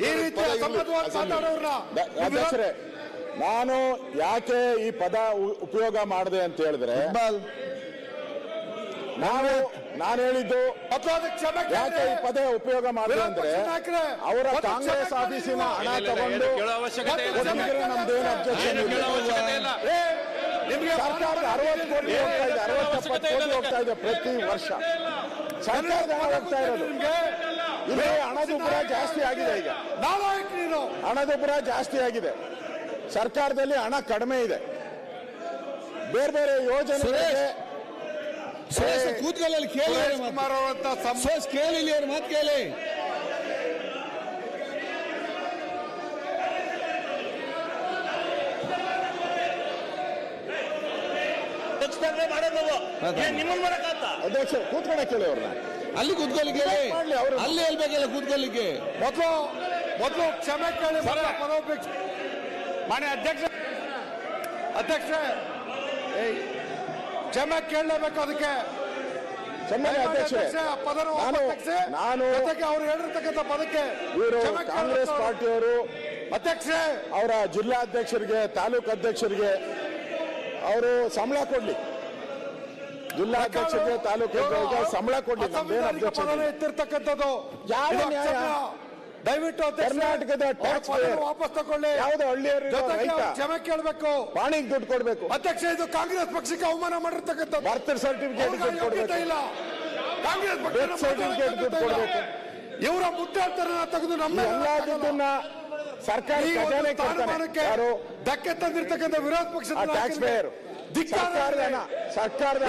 ಈ ರೀತಿ. ಅಸಂಬದ್ಧವಾಗಿ ಮಾತಾಡೋರ್ನ ಅಧ್ಯಕ್ಷರೇ ನಾನು ಯಾಕೆ ಈ ಪದ ಉಪಯೋಗ ಮಾಡಿದೆ ಅಂತ ಹೇಳಿದ್ರೆ ನಾನು ನಾನು ಹೇಳಿದ್ದು ಯಾಕೆ ಈ ಪದ ಉಪಯೋಗ ಮಾಡಿದೆ ಅಂದ್ರೆ ಅವರ ಕಾಂಗ್ರೆಸ್ ಆಫೀಸಿನ ಹಣ ತಗೊಂಡು. ನಮ್ದೇನು ಅಬ್ಜೆಕ್ಷನ್ ಏನು ಕೇಳೋ ಅವಶ್ಯಕತೆ ಇಲ್ಲ. ನಿಮಗೆ ಸರ್ಕಾರದ ಅರವತ್ತು ಕೋಟಿ ಹೋಗ್ತಾ ಇದೆ ಅರವತ್ತಪ್ಪತ್ತು ಕೋಟಿ ಹೋಗ್ತಾ ಇದೆ ಪ್ರತಿ ವರ್ಷ. ಸರ್ಕಾರದ ಹಣ ಹೋಗ್ತಾ ಇರೋದು. ಇಲ್ಲಿ ಹಣದುಬ್ಬರ ಜಾಸ್ತಿ ಆಗಿದೆ ಈಗ. ಹಣದುಬ್ಬರ ಜಾಸ್ತಿ ಆಗಿದೆ. ಸರ್ಕಾರದಲ್ಲಿ ಹಣ ಕಡಿಮೆ ಇದೆ. ಬೇರೆ ಬೇರೆ ಯೋಜನೆಗಳಿಗೆ ಕೂತ್ಕೊಳ್ಳಿ ಕೇಳಿ ಅವ್ರ ಮಾತು. ಕುಮಾರ್ ಅವರಂತ ಸಂ- ಸುರೇಶ್ ಕೇಳಿ ಇಲ್ಲಿ ಅವ್ರ ಮಾತು ಕೇಳಿ. ಅಧ್ಯಕ್ಷ ಕೂತ್ಕೊಂಡ ಕೇಳಿ ಅವ್ರನ್ನ. ಅಲ್ಲಿ ಕೂತ್ಕೊಳ್ಳಿ ಕೇಳಿ. ಅವರು ಅವ್ರು. ಅಲ್ಲಿ ಹೇಳ್ಬೇಕಲ್ಲ ಕೂತ್ಕೊಳ್ಳಿಕ್ಕೆ ಮೊದಲು ಮೊದಲು ಕ್ಷಮೆ ಕೇಳಿ ಪರೋಪೇಕ್ಷ. ಮಾನ್ಯ ಅಧ್ಯಕ್ಷ ಅಧ್ಯಕ್ಷ ಏಯ್, ಕ್ಷಮೆ ಕೇಳಲೇಬೇಕು ಅದಕ್ಕೆ. ನಾನು ಜೊತೆಗೆ ಅವ್ರು ಹೇಳಿರ್ತಕ್ಕಂಥ ಪದಕ್ಕೆ ಕಾಂಗ್ರೆಸ್. ಪಾರ್ಟಿಯವರು ಅಧ್ಯಕ್ಷ ಅವರ ಜಿಲ್ಲಾಧ್ಯಕ್ಷರಿಗೆ ತಾಲೂಕು ಅಧ್ಯಕ್ಷರಿಗೆ ಅವರು ಸಂಬಳ ಕೊಡ್ಲಿ. ಜಿಲ್ಲಾಧ್ಯಕ್ಷರಿಗೆ ತಾಲೂಕು ಸಂಬಳ ಕೊಡ್ಲಿ ನಮ್ದೇನು ಅಸಂವಿಧಾನಿಕ ಅಬ್ಜೆಕ್ಷನ್ ಪದನ ಎತ್ತಿರ್ತಕ್ಕಂಥದ್ದು ಯಾವ ನ್ಯಾಯ? ದಯವಿಟ್ಟು ಕರ್ನಾಟಕದ ಟ್ಯಾಕ್ಸ್. ವಾಪಸ್ ತಗೊಳ್ಳಿ. ಯಾವ್ದು ಜೊತೆಗೆ ಕ್ಷಮೆ ಕೇಳಬೇಕು. ಪಾಣಿಗೆ ದುಡ್ಡು ಕೊಡಬೇಕು. ಅಧ್ಯಕ್ಷ ಇದು ಕಾಂಗ್ರೆಸ್ ಪಕ್ಷಕ್ಕೆ ಅವಮಾನ ಮಾಡಿರ್ತಕ್ಕಂಥದ್ದು. ಬರ್ತ್ ಸರ್ಟಿಫಿಕೇಟ್ ಇಲ್ಲ. ಕಾಂಗ್ರೆಸ್ ಪಕ್ಷ ಸರ್ಟಿಫಿಕೇಟ್ ದುಡ್ಡು ಕೊಡಬೇಕು. ಇವರ ಮುದ್ದಾಡ್ತಾರನ್ನ ತೆಗೆದು ನಮ್ಮ ಎಲ್ಲಾ ದುಡ್ಡನ್ನ ಸರ್ಕಾರಿ ಖಜಾನೆ ಯಾರು? ಧಕ್ಕೆ ತಂದಿರತಕ್ಕಂಥ ವಿರೋಧ ಪಕ್ಷದ ಟ್ಯಾಕ್ಸ್ ಪೇಯರ್ ಸರ್ಕಾರದ ಸರ್ಕಾರದ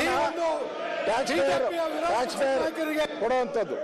ಕೊಡುವಂಥದ್ದು.